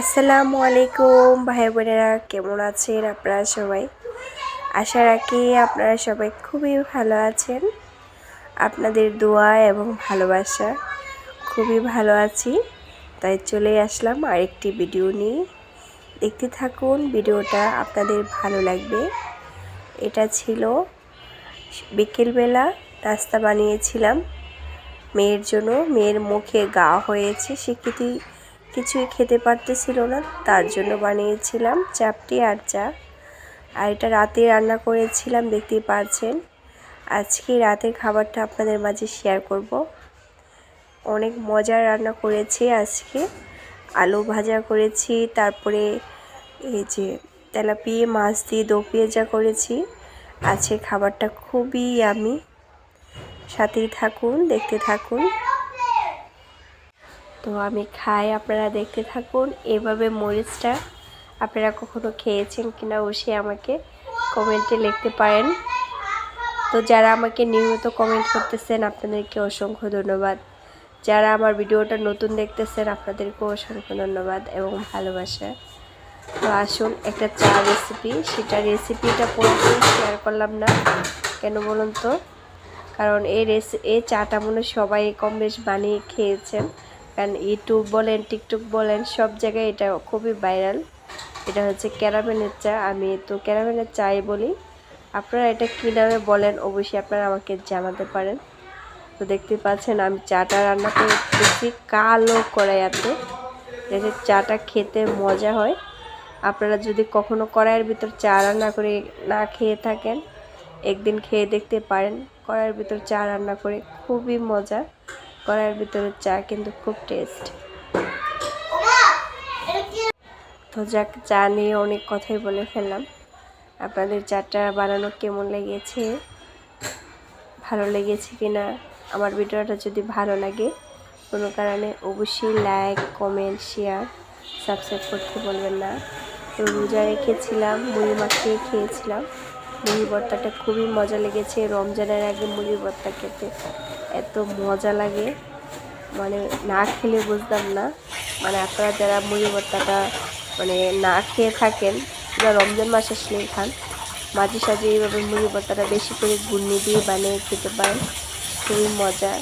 আসসালামু আলাইকুম ভাই বোনেরা কেমন আছেন আপনারা সবাই? আশা রাখি আপনারা সবাই খুবই ভালো আছেন। আপনাদের দোয়া এবং ভালোবাসা খুবই ভালো আছি। তাই চলে আসলাম আরেকটি ভিডিও নিয়ে। দেখতে থাকুন, ভিডিওটা আপনাদের ভালো লাগবে। এটা ছিল বিকেলবেলা নাস্তা বানিয়েছিলাম। মেয়ের জন্য, মেয়ের মুখে গা হয়েছে, সে কিছুই খেতে পারতেছিল না, তার জন্য বানিয়েছিলাম চাপটি আর চা। আর এটা রাতে রান্না করেছিলাম, দেখতেই পাচ্ছেন আজকে রাতের খাবারটা আপনাদের মাঝে শেয়ার করব। অনেক মজার রান্না করেছি আজকে। আলু ভাজা করেছি, তারপরে এই যে তেলাপিয়ে, মাছ দিয়ে দো পেঁয়াজা করেছি। আছে খাবারটা খুবই আমি সাথেই থাকুন, দেখতে থাকুন। তো আমি খাই, আপনারা দেখতে থাকুন। এভাবে মরিচটা আপনারা কখনো খেয়েছেন কিনা অবশ্যই আমাকে কমেন্টে লিখতে পারেন। তো যারা আমাকে নিয়মিত কমেন্ট করতেছেন, আপনাদেরকে অসংখ্য ধন্যবাদ। যারা আমার ভিডিওটা নতুন দেখতেছেন, আপনাদেরকেও অসংখ্য ধন্যবাদ এবং ভালোবাসা। তো আসুন, একটা চা রেসিপি সেটা রেসিপিটা পুরোপুরি শেয়ার করলাম না, কেন বলুন তো? কারণ এই রেসি এই চাটা মনে সবাই কম বেশ বানিয়ে খেয়েছেন। কারণ ইউটিউব বলেন টিকটক বলেন, সব জায়গায় এটা খুবই ভাইরাল এটা হচ্ছে ক্যারামেলের চা। আমি তো ক্যারামেলের চাই বলি। আপনারা এটা কী নামে বলেন, অবশ্যই আপনারা আমাকে জানাতে পারেন। তো দেখতে পাচ্ছেন, আমি চাটা রান্না করে দেখছি কালো কড়াইয়াতে। যাতে চাটা খেতে মজা হয়। আপনারা যদি কখনো কড়াইয়ের ভিতর চা রান্না করে না খেয়ে থাকেন, একদিন খেয়ে দেখতে পারেন। কড়াইয়ের ভিতর চা রান্না করে খুবই মজা। কড়াইয়ের ভিতরে চা কিন্তু খুব টেস্ট তো যাক, চা নিয়ে অনেক কথাই বলে ফেললাম। আপনাদের চাটা বানানো কেমন লেগেছে? ভালো লেগেছে কিনা? আমার ভিডিওটা যদি ভালো লাগে, কোনো কারণে অবশ্যই লাইক কমেন্ট শেয়ার সাবস্ক্রাইব করতে বলবেন না। তো রোজা রেখেছিলাম, মুড়ি মাখিয়ে খেয়েছিলাম। মুড়ি ভর্তাটা খুবই মজা লেগেছে। রমজানের আগে মুড়ি ভর্তা খেতে। এত মজা লাগে। মানে না খেলে বুঝতাম না। মানে আপনারা যারা মুড়ি ভর্তাটা মানে না খেয়ে থাকেন যারা রমজান মাস আসলেই খান, মাঝে সাঝে এইভাবে মুড়ি ভর্তাটা বেশি করে গুন্নি দিয়ে বানিয়ে খেতে পারেন। খুবই মজা।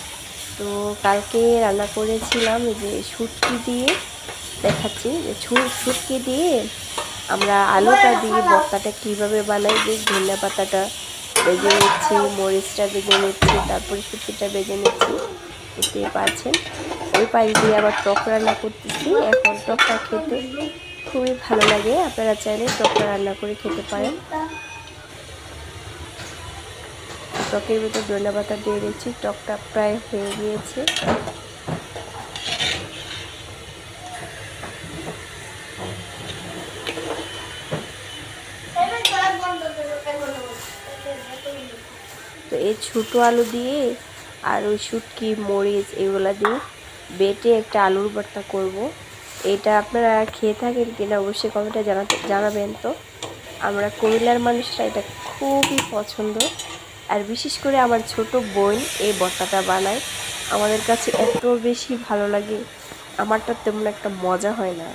তো কালকে রান্না করেছিলাম যে শুটকি দিয়ে, দেখাচ্ছি যে শুটকি দিয়ে আমরা আলুটা দিয়ে ভর্তাটা কীভাবে বানাই, যে ধনিয়া পাতাটা বেজে নিচ্ছি, মরিচটা বেজে নিচ্ছি, তারপরে শুটকিটা বেজে নিচ্ছি। দেখতে পাচ্ছেন। ওই পাশ দিয়ে আবার টক রান্না করতেছি। এখন টকটা খেতে খুবই ভালো লাগে। আপনারা চাইলে টকটা রান্না করে খেতে পারেন। টকের ভিতর ধনিয়া পাতা দিয়ে দিচ্ছি। টকটা প্রায় হয়ে গিয়েছে। তো এই ছোটো আলু দিয়ে আর ওই শুটকি, মরিচ এগুলো দিয়ে বেটে একটা আলুর ভর্তা করব। এটা আপনারা খেয়ে থাকেন কিনা অবশ্যই কমেন্টে জানাতে, জানাবেন তো। আমরা কুমিল্লার মানুষরা এটা খুবই পছন্দ। আর বিশেষ করে আমার ছোট বোন এই ভর্তাটা বানায়। আমাদের কাছে এত বেশি ভালো লাগে। আমারটা তেমন একটা মজা হয় না।